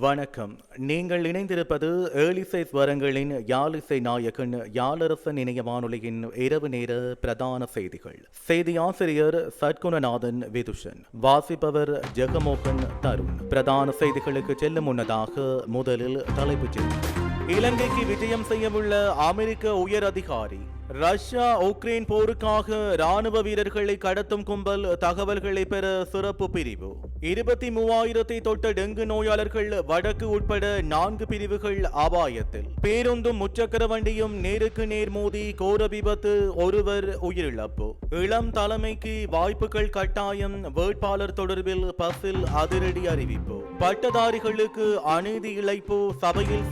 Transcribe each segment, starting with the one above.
வணக்கம். நீங்கள் இணைந்திருப்பது ஏழிசை ஸ்வரங்களின் யாழிசை நாயகன் யாழரசன் இணைய வானொலியின் இரவு நேர பிரதான செய்திகள் செய்தி ஆசிரியர் சத்குணநாதன் விதுஷன் வாசிப்பவர் ஜெகமோகன் தருண் பிரதான செய்திகளுக்கு செல்லும் முன்னதாக முதலில் தலைப்புச் செய்திகள் இலங்கைக்கு விஜயம் செய்யவுள்ள அமெரிக்க உயர் அதிகாரி ரஷ்யா உக்ரைன் போருக்காக ராணுவ வீரர்களை கடத்தும் கும்பல் தகவல்களை பெற சிறப்பு பிரிவு. இருபத்தி மூவாயிரத்தை தொட்ட டெங்கு நோயாளர்கள் வடக்கு உட்பட நான்கு பிரிவுகள் அபாயத்தில். பேருந்தும் முச்சக்கர வண்டியும் நேருக்கு நேர் மோதி கோர விபத்து ஒருவர் உயிரிழப்பு. இளம் தலைமைக்கு வாய்ப்புகள் கட்டாயம் வேட்பாளர் தொடர்பில் பஸ்ஸில் அதிரடி அறிவிப்பு. பட்டதாரிகளுக்கு அநீதி இழைப்பு சபையில்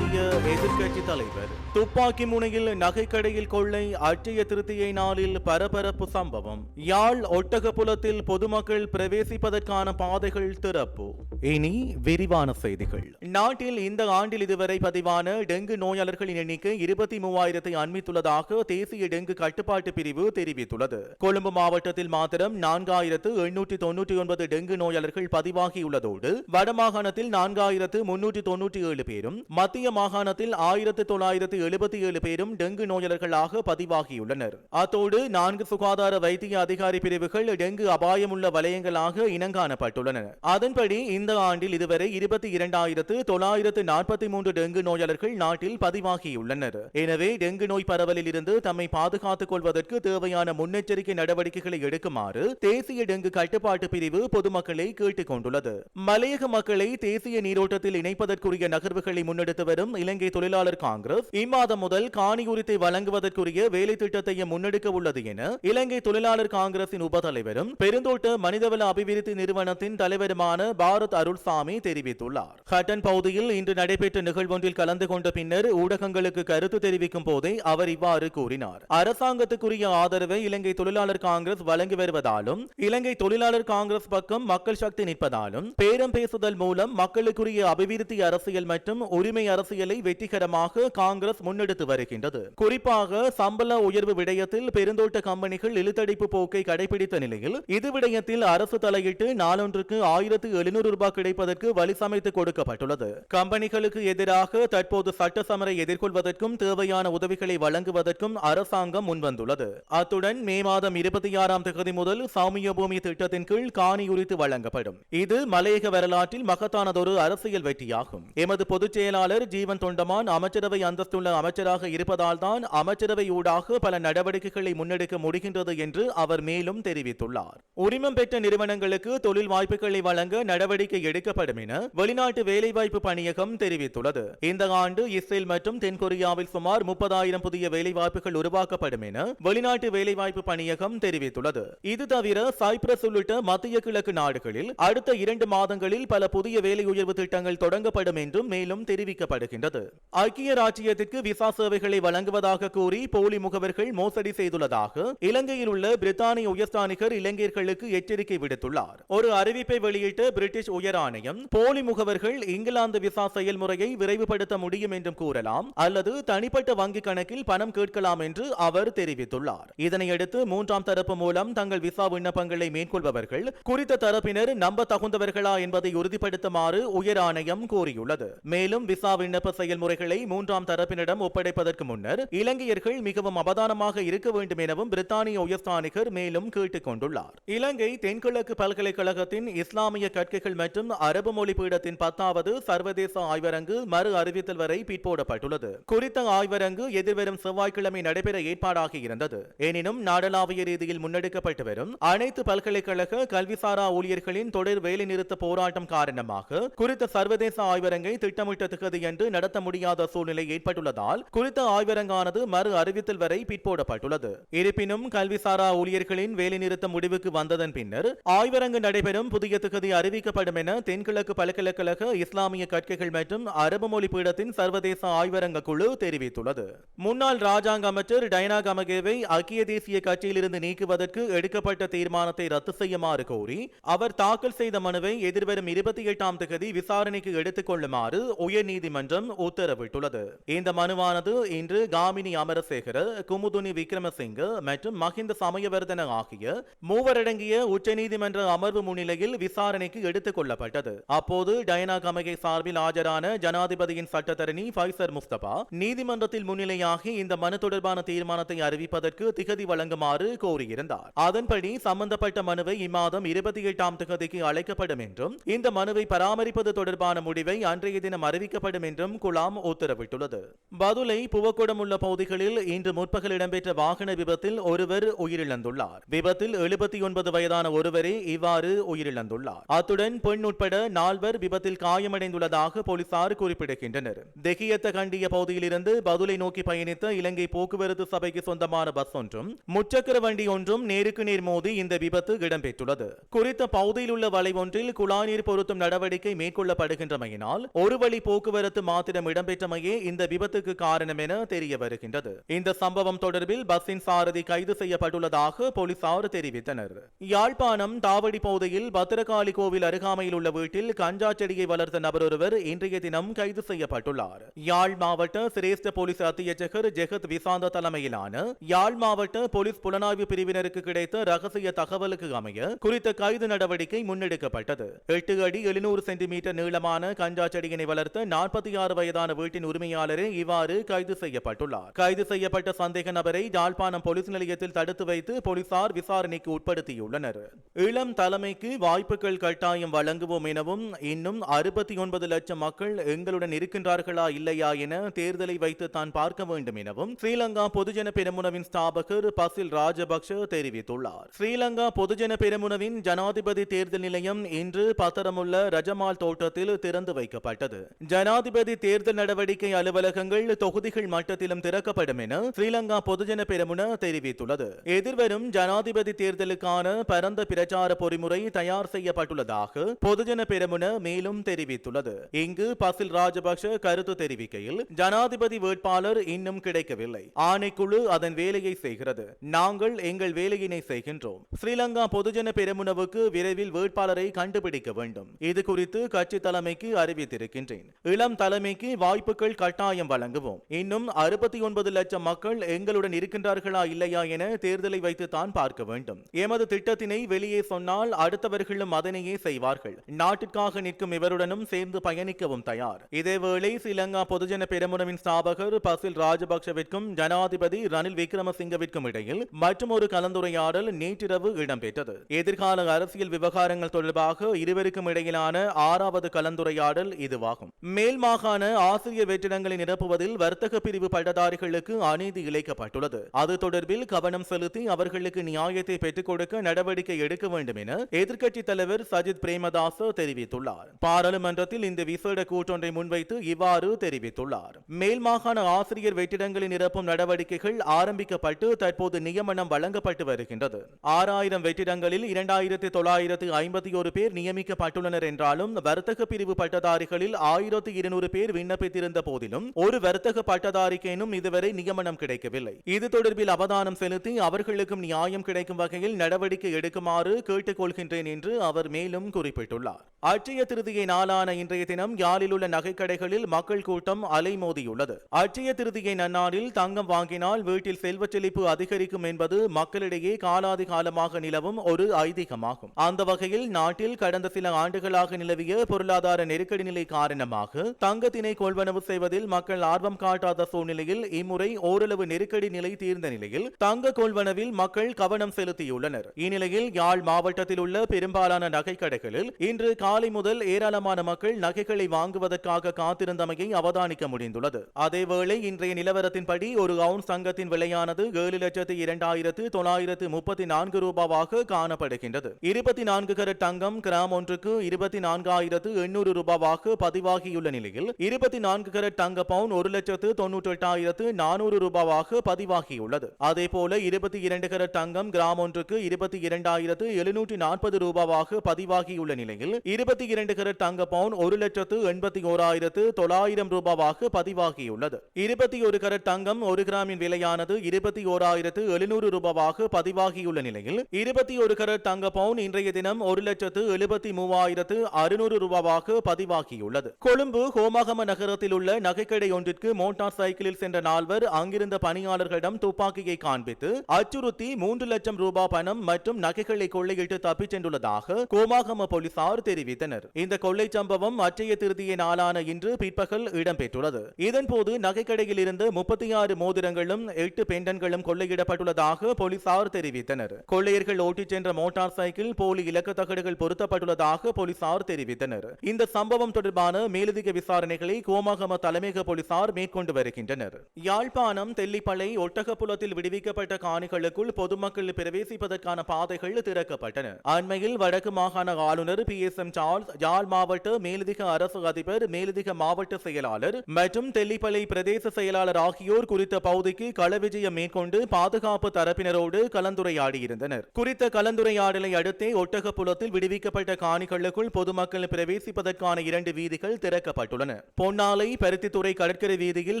சுட்டிக்காட்டிய எதிர்க்கட்சி தலைவர். துப்பாக்கி முனையில் நகைக்கடையில் கொள்ளை அட்சய திருத்தியை நாளில் பரபரப்பு சம்பவம். யாழ் ஒட்டகப்புலத்தில் பொதுமக்கள் பிரவேசிப்பதற்கான பாதைகள் திறப்பு. இனி விரிவான செய்திகள். நாட்டில் இந்த ஆண்டில் இதுவரை பதிவான டெங்கு நோயாளர்களின் எண்ணிக்கை இருபத்தி மூவாயிரத்தை அண்மித்துள்ளதாக தேசிய டெங்கு கட்டுப்பாட்டு பிரிவு தெரிவித்துள்ளது. கொழும்பு மாவட்டத்தில் மாத்திரம் நான்காயிரத்து எண்ணூற்றி தொன்னூற்றி ஒன்பது டெங்கு நோயாளர்கள் பதிவாகியுள்ளதோடு வடமாகாணத்தில் நான்காயிரத்து முன்னூற்றி தொன்னூற்றி ஏழு பேரும் மத்திய மாகாணத்தில் ஆயிரத்து தொள்ளாயிரத்து எழுபத்தி ஏழு பேரும் டெங்கு நோயாளர்களாக பதிவாகியுள்ளனர். அத்தோடு நான்கு சுகாதார வைத்திய அதிகாரி பிரிவுகள் டெங்கு அபாயமுள்ள வலயங்களாக இனங்காணப்பட்டுள்ளன. அதன்படி இந்த ஆண்டில் இதுவரை இருபத்தி இரண்டாயிரத்து தொள்ளாயிரத்து நாற்பத்தி மூன்று டெங்கு நோயாளர்கள் நாட்டில் பதிவாகியுள்ளனர். எனவே டெங்கு நோய் பரவலில் இருந்து தம்மை பாதுகாத்துக் கொள்வதற்கு தேவையான முன்னெச்சரிக்கை நடவடிக்கைகளை எடுக்குமாறு தேசிய டெங்கு கட்டுப்பாட்டு பிரிவு பொதுமக்களை கேட்டுக் கொண்டுள்ளது. மலையக மக்களை தேசிய நீரோட்டத்தில் இணைப்பதற்குரிய நகர்வுகளை முன்னெடுத்து வரும் இலங்கை தொழிலாளர் காங்கிரஸ். இம்மாதம் முதல் காணி உரித்தை வழங்குவதற்குரிய வேலை திட்டத்தையும் முன்னெடுக்க உள்ளது என இலங்கை தொழிலாளர் காங்கிரசின் உபதலைவரும் பெருந்தோட்ட மனிதவள அபிவிருத்தி நிறுவனத்தின் தலைவருமான பாரத் அருள்சாமி தெரிவித்துள்ளார். ஹட்டன் பகுதியில் இன்று நடைபெற்ற நிகழ்வொன்றில் கலந்து கொண்ட பின்னர் ஊடகங்களுக்கு கருத்து தெரிவிக்கும் போதே அவர் இவ்வாறு கூறினார். அரசாங்கத்துக்குரிய ஆதரவை இலங்கை தொழிலாளர் காங்கிரஸ் வழங்கி வருவதாலும் இலங்கை தொழிலாளர் காங்கிரஸ் பக்கம் மக்கள் சக்தி நிற்பதாலும் பேரம் பேசுதல் மூலம் மக்களுக்குரிய அபிவிருத்தி அரசியல் மற்றும் உரிமை அரசியல் அரசியலை வெற்றிகரமாக காங்கிரஸ் முன்னெடுத்து வருகின்றது. குறிப்பாக சம்பள உயர்வு விடயத்தில் பெருந்தோட்ட கம்பெனிகள் இழுத்தடிப்பு போக்கை கடைபிடித்த நிலையில் இது விடயத்தில் அரசு தலையிட்டு நாளொன்றுக்கு ஆயிரத்து எழுநூறு ரூபாய் கிடைப்பதற்கு வழி சமைத்து கொடுக்கப்பட்டுள்ளது. கம்பெனிகளுக்கு எதிராக தற்போது சட்ட சமரை எதிர்கொள்வதற்கும் தேவையான உதவிகளை வழங்குவதற்கும் அரசாங்கம் முன்வந்துள்ளது. அத்துடன் மே மாதம் இருபத்தி ஆறாம் தேதி முதல் சௌமிய பூமி திட்டத்தின் கீழ் காணி உரித்து வழங்கப்படும். இது மலையக வரலாற்றில் மகத்தானதொரு அரசியல் வெற்றியாகும். எமது பொதுச் செயலாளர் ஜி. ஜீவன் தொண்டமான் அமைச்சரவை அந்தஸ்துள்ள அமைச்சராக இருப்பதால் தான் அமைச்சரவை ஊடாக பல நடவடிக்கைகளை முன்னெடுக்க முடிகின்றது என்று அவர் மேலும் தெரிவித்துள்ளார். உரிமம் பெற்ற நிறுவனங்களுக்கு தொழில் வாய்ப்புகளை வழங்க நடவடிக்கை எடுக்கப்படும் என வெளிநாட்டு வேலைவாய்ப்பு பணியகம் தெரிவித்துள்ளது. இந்த ஆண்டு இஸ்ரேல் மற்றும் தென்கொரியாவில் சுமார் முப்பதாயிரம் புதிய வேலைவாய்ப்புகள் உருவாக்கப்படும் என வெளிநாட்டு வேலைவாய்ப்பு பணியகம் தெரிவித்துள்ளது. இது தவிர சைப்ரஸ் உள்ளிட்ட மத்திய கிழக்கு நாடுகளில் அடுத்த இரண்டு மாதங்களில் பல புதிய வேலை உயர்வு திட்டங்கள் தொடங்கப்படும் என்றும் மேலும் தெரிவிக்கப்படுகிறது இருக்கின்றது ஐக்கிய ராஜ்யத்திற்கு விசா சேவைகளை வழங்குவதாக கூறி போலி முகவர்கள் மோசடி செய்துள்ளதாக இலங்கையில் உள்ள பிரித்தானிய உயர்ஸ்தானிகர் இலங்கையர்களுக்கு எச்சரிக்கை விடுத்துள்ளார். ஒரு அறிவிப்பை வெளியிட்ட பிரிட்டிஷ் உயர் ஆணையம் போலி முகவர்கள் இங்கிலாந்து விசா செயல்முறையை விரைவுபடுத்த முடியும் என்றும் கூறலாம் அல்லது தனிப்பட்ட வங்கிக் கணக்கில் பணம் கேட்கலாம் என்று அவர் தெரிவித்துள்ளார். இதனையடுத்து மூன்றாம் தரப்பு மூலம் தங்கள் விசா விண்ணப்பங்களை மேற்கொள்பவர்கள் குறித்த தரப்பினர் நம்ப தகுந்தவர்களா என்பதை உறுதிப்படுத்துமாறு உயர் ஆணையம் கூறியுள்ளது. மேலும் விசா விண்ணப்ப செயல்முறைகளை மூன்றாம் தரப்பினரிடம் ஒப்படைப்பதற்கு முன்னர் இலங்கையர்கள் மிகவும் அவதானமாக இருக்க வேண்டும் எனவும் பிரித்தானிய உயர்ஸ்தானிகர் மேலும் கேட்டுக் கொண்டுள்ளார். இலங்கை தென்கிழக்கு பல்கலைக்கழகத்தின் இஸ்லாமிய கற்கைகள் மற்றும் அரபு மொழி பீடத்தின் பத்தாவது சர்வதேச ஆய்வரங்கு மறு அறிவித்தல் வரை பிற்போடப்பட்டுள்ளது. குறித்த ஆய்வரங்கு எதிர்வரும் செவ்வாய்க்கிழமை நடைபெற ஏற்பாடாகி இருந்தது. எனினும் நாடளாவிய ரீதியில் முன்னெடுக்கப்பட்டு வரும் அனைத்து பல்கலைக்கழக கல்விசாரா ஊழியர்களின் தொடர் வேலைநிறுத்த போராட்டம் காரணமாக குறித்த சர்வதேச ஆய்வரங்கை திட்டமிட்ட திகதி என்று நடத்த முடியாத சூழ்நிலை ஏற்பட்டுள்ளதால் குறித்த ஆய்வரங்கானது மறு அறிவித்தல் வரை பிற்போடப்பட்டுள்ளது இருப்பினும் கல்விசாரா ஊழியர்களின் வேலைநிறுத்த முடிவுக்கு வந்ததன் பின்னர் ஆய்வரங்கு நடைபெறும் புதிய திகதி அறிவிக்கப்படும் என தென்கிழக்கு பல்கலைக்கழக இஸ்லாமிய கற்கைகள் மற்றும் அரபு மொழி பீடத்தின் சர்வதேச ஆய்வரங்க குழு தெரிவித்துள்ளது. முன்னாள் ராஜாங்க அமைச்சர் டைனா கமகேவை ஐக்கிய தேசிய கட்சியிலிருந்து நீக்குவதற்கு எடுக்கப்பட்ட தீர்மானத்தை ரத்து செய்யுமாறு கோரி அவர் தாக்கல் செய்த மனுவை எதிர்வரும் இருபத்தி எட்டாம் தகுதி விசாரணைக்கு எடுத்துக் கொள்ளுமாறு உயர்நீதிமன்றம் நீதிமன்றம் உத்தரவிட்டுள்ளது. இந்த மனுவானது இன்று காமினி அமரசேகர குமுதுனி விக்ரமசிங்க மற்றும் மஹிந்த சமயவர்தன ஆகிய மூவரடங்கிய உச்சநீதிமன்ற அமர்வு முன்னிலையில் விசாரணைக்கு எடுத்துக் கொள்ளப்பட்டது. அப்போது டயனா கமகை சார்பில் ஆஜரான ஜனாதிபதியின் சட்டத்தரணி ஃபைசர் முஸ்தபா நீதிமன்றத்தில் முன்னிலையாகி இந்த மனு தொடர்பான தீர்மானத்தை அறிவிப்பதற்கு திகதி வழங்குமாறு கோரியிருந்தார். அதன்படி சம்பந்தப்பட்ட மனுவை இம்மாதம் இருபத்தி எட்டாம் திகதிக்கு அழைக்கப்படும் என்றும் இந்த மனுவை பராமரிப்பது தொடர்பான முடிவை அன்றைய தினம் அறிவிக்கப்படும் என்றும் குலாம் உத்தரவிட்டுள்ளது. பதுளை புவக்குடம் உள்ள பகுதிகளில் இன்று முற்பகல் இடம்பெற்ற வாகன விபத்தில் ஒருவர் உயிரிழந்துள்ளார். விபத்தில் எழுபத்தி ஒன்பது வயதான ஒருவரே இவ்வாறு உயிரிழந்துள்ளார். அத்துடன் பெண் உட்பட நால்வர் விபத்தில் காயமடைந்துள்ளதாக போலீசார் குறிப்பிடுகின்றனர். தெகியத்த கண்டிய பகுதியிலிருந்து பதுளை நோக்கி பயணித்த இலங்கை போக்குவரத்து சபைக்கு சொந்தமான பஸ் ஒன்றும் முச்சக்கர வண்டி ஒன்றும் நேருக்கு நேர் மோதி இந்த விபத்து இடம்பெற்றுள்ளது. குறித்த பகுதியில் உள்ள வளைவொன்றில் குழாநீர் பொருத்தும் நடவடிக்கை மேற்கொள்ளப்படுகின்றமையினால் ஒரு வழி போக்குவரத்து மாத்திரம் இடம்பெற்றமையே இந்த விபத்துக்கு காரணம் என தெரிய வருகின்றது இந்த சம்பவம் தொடர்பில் பஸ்ஸின் சாரதி கைது செய்யப்பட்டுள்ளதாக போலீசார் தெரிவித்தனர். யாழ்ப்பாணம் தாவடி பகுதியில் பத்திரகாளி கோவில் அருகாமையில் உள்ள வீட்டில் கஞ்சா செடியை வளர்த்த நபர் ஒருவர் இன்றைய தினம் கைது செய்யப்பட்டுள்ளார். யாழ் மாவட்ட சிரேஷ்ட போலீஸ் அத்தியட்சகர் ஜெகத் விசாந்த தலைமையிலான யாழ் மாவட்ட போலீஸ் புலனாய்வு பிரிவினருக்கு கிடைத்த ரகசிய தகவலுக்கு அமைய குறித்த கைது நடவடிக்கை முன்னெடுக்கப்பட்டது. எட்டு அடி எழுநூறு சென்டிமீட்டர் நீளமான கஞ்சா செடியினை வளர்த்த நாற்பத்தி ஆறு பதினாறு வயதான வீட்டின் உரிமையாளரே இவ்வாறு கைது செய்யப்பட்டுள்ளார். கைது செய்யப்பட்ட சந்தேக நபரை யாழ்ப்பாணம் போலீஸ் நிலையத்தில் தடுத்து வைத்து போலீசார் விசாரணைக்கு உட்படுத்தியுள்ளனர். இளம் தலைமைக்கு வாய்ப்புகள் கட்டாயம் வழங்குவோம் எனவும் இன்னும் அறுபத்தி ஒன்பது லட்சம் மக்கள் எங்களுடன் இருக்கின்றார்களா இல்லையா என தேர்தலை வைத்து தான் பார்க்க வேண்டும் எனவும் ஸ்ரீலங்கா பொதுஜன பெருமுனவின் ஸ்தாபகர் பசில் ராஜபக்ஷ தெரிவித்துள்ளார். ஸ்ரீலங்கா பொதுஜன பெருமுனவின் ஜனாதிபதி தேர்தல் நிலையம் இன்று பத்தரமுள்ள ரஜமால் தோட்டத்தில் திறந்து வைக்கப்பட்டது. ஜனாதிபதி தேர்தல் நடவடிக்கை அலுவலகங்கள் தொகுதிகள் மட்டத்திலும் திறக்கப்படும் என ஸ்ரீலங்கா பொதுஜன பெருமுன தெரிவித்துள்ளது. எதிர்வரும் ஜனாதிபதி தேர்தலுக்கான பரந்த பிரச்சார பொறிமுறை தயார் செய்யப்பட்டுள்ளதாக பொதுஜன பெருமுன மேலும் தெரிவித்துள்ளது. இங்கு பசில் ராஜபக்ஷ கருத்து தெரிவிக்கையில் ஜனாதிபதி வேட்பாளர் இன்னும் கிடைக்கவில்லை. ஆணைக்குழு அதன் வேலையை செய்கிறது. நாங்கள் எங்கள் வேலையினை செய்கின்றோம். ஸ்ரீலங்கா பொதுஜன பெருமுனவுக்கு விரைவில் வேட்பாளரை கண்டுபிடிக்க வேண்டும். இது குறித்து கட்சி தலைமைக்கு அறிவித்திருக்கின்றேன். இளம் தலைமை தலைமைக்கு வாய்ப்புகள் கட்டாயம் வழங்குவோம். இன்னும் அறுபத்தி ஒன்பது லட்சம் மக்கள் எங்களுடன் இருக்கின்றார்களா இல்லையா என தேர்தலை வைத்துத்தான் பார்க்க வேண்டும். எமது திட்டத்தினை வெளியே சொன்னால் அடுத்தவர்களும் அதனையே செய்வார்கள். நாட்டிற்காக நிற்கும் இவருடனும் சேர்ந்து பயணிக்கவும் தயார். இதேவேளை ஸ்ரீலங்கா பொதுஜன பெரமுனவின் ஸ்தாபகர் பசில் ராஜபக்சவிற்கும் ஜனாதிபதி ரணில் விக்ரமசிங்கவிற்கும் இடையில் மற்றொரு கலந்துரையாடல் நேற்றிரவு இடம்பெற்றது. எதிர்கால அரசியல் விவகாரங்கள் தொடர்பாக இருவருக்கும் இடையிலான ஆறாவது கலந்துரையாடல் இதுவாகும். மேல் மாகாண ஆசிரியர் வெற்றிடங்களை நிரப்புவதில் வர்த்தக பிரிவு பட்டதாரிகளுக்கு அநீதி இழைக்கப்பட்டுள்ளது. அது தொடர்பில் கவனம் செலுத்தி அவர்களுக்கு நியாயத்தை பெற்றுக் கொடுக்க நடவடிக்கை எடுக்க வேண்டும் என எதிர்க்கட்சி தலைவர் சஜித் பிரேமதாச தெரிவித்துள்ளார். பாராளுமன்றத்தில் இந்த விசேட கூட்டொன்றை முன்வைத்து இவ்வாறு தெரிவித்துள்ளார். மேல் மாகாண ஆசிரியர் வெற்றிடங்களை நிரப்பும் நடவடிக்கைகள் ஆரம்பிக்கப்பட்டு தற்போது நியமனம் வழங்கப்பட்டு வருகின்றது. ஆறாயிரம் வெற்றிடங்களில் இரண்டாயிரத்தி தொள்ளாயிரத்து ஐம்பத்தி ஒரு பேர் நியமிக்கப்பட்டுள்ளனர் என்றாலும் வர்த்தக பிரிவு பட்டதாரிகளில் ஆயிரத்தி இருநூறு பேர் விண்ணப்பித்திருந்த போதிலும் ஒரு வர்த்தக பட்டதாரிக்கேனும் இதுவரை நியமனம் கிடைக்கவில்லை. இது தொடர்பில் அவதானம் செலுத்தி அவர்களுக்கும் நியாயம் கிடைக்கும் வகையில் நடவடிக்கை எடுக்குமாறு கேட்டுக்கொள்கின்றேன் என்று அவர் மேலும் குறிப்பிட்டுள்ளார். அட்சய திருதியை நாளான இன்றைய தினம் யாழில் உள்ள நகைக்கடைகளில் மக்கள் கூட்டம் அலைமோதியுள்ளது. அட்சய திருதியை நன்னாளில் தங்கம் வாங்கினால் வீட்டில் செல்வச் செழிப்பு அதிகரிக்கும் என்பது மக்களிடையே காலாதி காலமாக நிலவும் ஒரு ஐதீகமாகும். அந்த வகையில் நாட்டில் கடந்த சில ஆண்டுகளாக நிலவிய பொருளாதார நெருக்கடி நிலை காரணமாக தங்கத்தினை கொள்வனவு செய்வதில் மக்கள் ஆர்வம் காட்டாத சூழ்நிலையில் இம்முறை ஓரளவு நெருக்கடி நிலை தீர்ந்த நிலையில் தங்க கொள்வனவில் மக்கள் கவனம் செலுத்தியுள்ளனர். இந்நிலையில் யாழ் மாவட்டத்தில் உள்ள பெரும்பாலான நகைக்கடைகளில் இன்று காலை காலை முதல் ஏராளமான மக்கள் நகைகளை வாங்குவதற்காக காத்திருந்தமையை அவதானிக்க முடிந்துள்ளது. அதேவேளை இன்றைய நிலவரத்தின்படி ஒரு அவுன்ஸ் தங்கத்தின் விலையானது ஏழு லட்சத்து இரண்டாயிரத்து தொள்ளாயிரத்து முப்பத்தி நான்கு ரூபாவாக காணப்படுகின்றது. இருபத்தி நான்கு கரட் தங்கம் கிராம் ஒன்றுக்கு இருபத்தி நான்காயிரத்து எண்ணூறு ரூபாவாக பதிவாகியுள்ள நிலையில் இருபத்தி நான்கு கரட் தங்க பவுன் ஒரு லட்சத்து தொன்னூற்றி எட்டாயிரத்து நானூறு ரூபாவாக பதிவாகியுள்ளது. அதேபோல இருபத்தி இரண்டு கரட் தங்கம் கிராம் ஒன்றுக்கு இருபத்தி இரண்டாயிரத்து எழுநூற்றி நாற்பது ரூபாவாக பதிவாகியுள்ள நிலையில் இருபத்தி இரண்டு கரட் தங்க பவுன் ஒரு லட்சத்து எண்பத்தி ஓராயிரத்து தொள்ளாயிரம் ரூபாவாக பதிவாகியுள்ளது. இருபத்தி ஒரு கரட் தங்கம் ஒரு கிராமின் விலையானது இருபத்தி ஓராயிரத்து எழுநூறு ரூபாவாக பதிவாகியுள்ள நிலையில் இருபத்தி ஒரு கரட் தங்க பவுன் இன்றைய தினம் ஒரு லட்சத்து எழுபத்தி மூவாயிரத்து அறுநூறு ரூபாவாக பதிவாகியுள்ளது. கொழும்பு ஹோமகம நகரத்தில் உள்ள நகைக்கடை ஒன்றிற்கு மோட்டார் சைக்கிளில் சென்ற நால்வர் அங்கிருந்த பணியாளர்களிடம் துப்பாக்கியை காண்பித்து அச்சுறுத்தி மூன்று லட்சம் ரூபாய் பணம் மற்றும் நகைகளை கொள்ளையிட்டு தப்பிச் சென்றுள்ளதாக கோமாகம போலீசார் தெரிவித்தார் தெரிவித்தனர். இந்த கொள்ளை சம்பவம் அச்சய திருதிய நாளான இன்று பிற்பகல் இடம்பெற்றுள்ளது. இதன்போது நகைக்கடையில் இருந்து முப்பத்தி ஆறு மோதிரங்களும் எட்டு பெண்டன்களும் கொள்ளையிடப்பட்டுள்ளதாக போலீசார் தெரிவித்தனர். கொள்ளையர்கள் ஓட்டிச் சென்ற மோட்டார் சைக்கிள் போலி இலக்க தகடுகள் பொருத்தப்பட்டுள்ளதாக போலீசார் தெரிவித்தனர். இந்த சம்பவம் தொடர்பான மேலதிக விசாரணைகளை கோமாகம தலைமையக போலீசார் மேற்கொண்டு வருகின்றனர். யாழ்ப்பாணம் தெல்லிப்பளை ஒட்டகப்புலத்தில் விடுவிக்கப்பட்ட காணிகளுக்குள் பொதுமக்கள் பிரவேசிப்பதற்கான பாதைகள் திறக்கப்பட்டன. அண்மையில் வடக்கு மாகாண ஆளுநர் P S M Charles Yazh மாவட்ட மேலதிக அரசு அதிபர் மேலதிக மாவட்ட செயலாளர் மற்றும் தெல்லிப்பளை பிரதேச செயலாளர் ஆகியோர் குறித்த பகுதிக்கு களவிஜயம் மேற்கொண்டு பாதுகாப்பு தரப்பினரோடு கலந்துரையாடியிருந்தனர். குறித்த கலந்துரையாடலை அடுத்தே ஒட்டகப்புலத்தில் விடுவிக்கப்பட்ட காணிகளுக்குள் பொதுமக்கள் பிரவேசிப்பதற்கான இரண்டு வீதிகள் திறக்கப்பட்டுள்ளன. பொன்னாலை பருத்தித்துறை கடற்கரை வீதியில்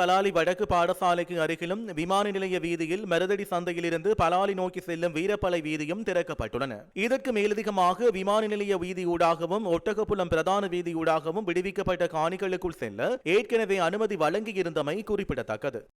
பலாலி வடக்கு பாடசாலைக்கு அருகிலும் விமான நிலைய வீதியில் மருதடி சந்தையிலிருந்து பலாலி நோக்கி செல்லும் வீரப்பளை வீதியும் திறக்கப்பட்டுள்ளன. இதற்கு மேலதிகமாக விமான நிலைய வீதியூடாகவும் ஒட்டகப்புலம் பிரதான வீதியூடாகவும் விடுவிக்கப்பட்ட காணிகளுக்குள் செல்ல ஏற்கனவே அனுமதி வழங்கியிருந்தமை குறிப்பிடத்தக்கது.